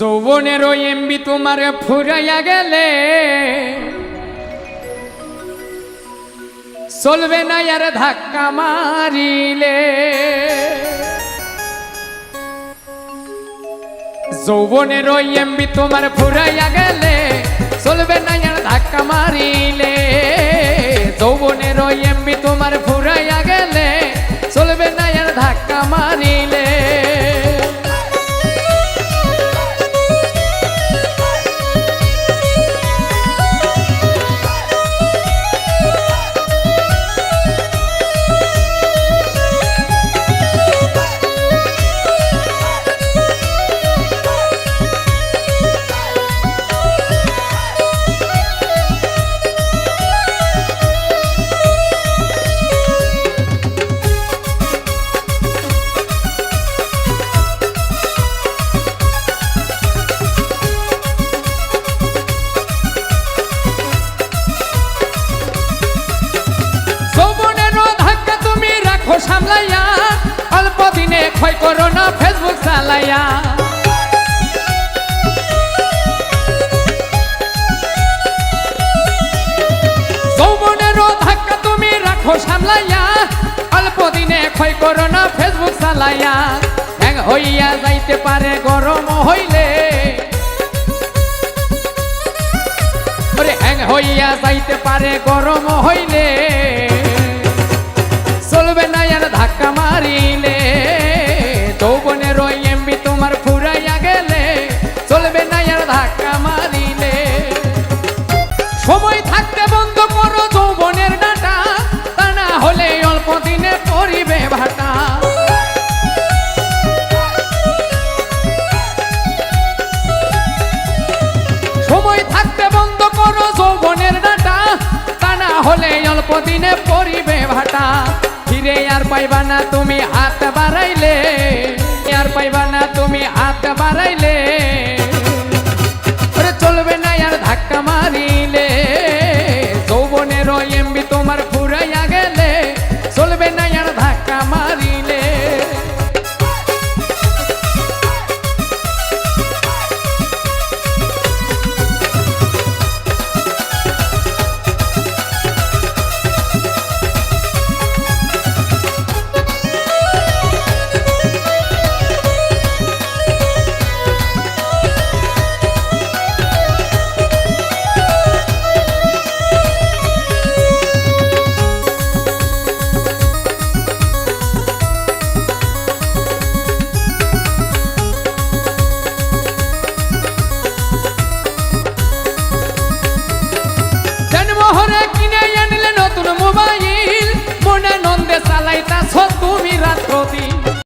যৌবনের ওই এমবি তোমার ফুরাইয়া গেলে। চলবে না আর ধাক্কা মারিলে। যৌবনের ওই এমবি তোমার ফুরাইয়া গেলে, চলবে না আর ধাক্কা মারিলে। যৌবনের ওই এমবি তোমার ফুরাইয়া গেলে, চলবে না আর ধাক্কা মারিলে। রাখো অল্প দিনে ক্ষয় করো না ফেসবুক চালাইয়া। রাখো সামলাইয়া, অল্প দিনে ক্ষয় করো না ফেসবুক চালাইয়া। হ্যাং হইয়া যাইতে পারে, গরম হইলে। হইয়া যাইতে পারে, গরম হইলে। হলে অল্প দিনে পরিবে ভাটা। ফিরে আর পাইবা না তুমি হাত বাড়াইলে। আর পাইবা না তুমি হাত বাড়াইলে।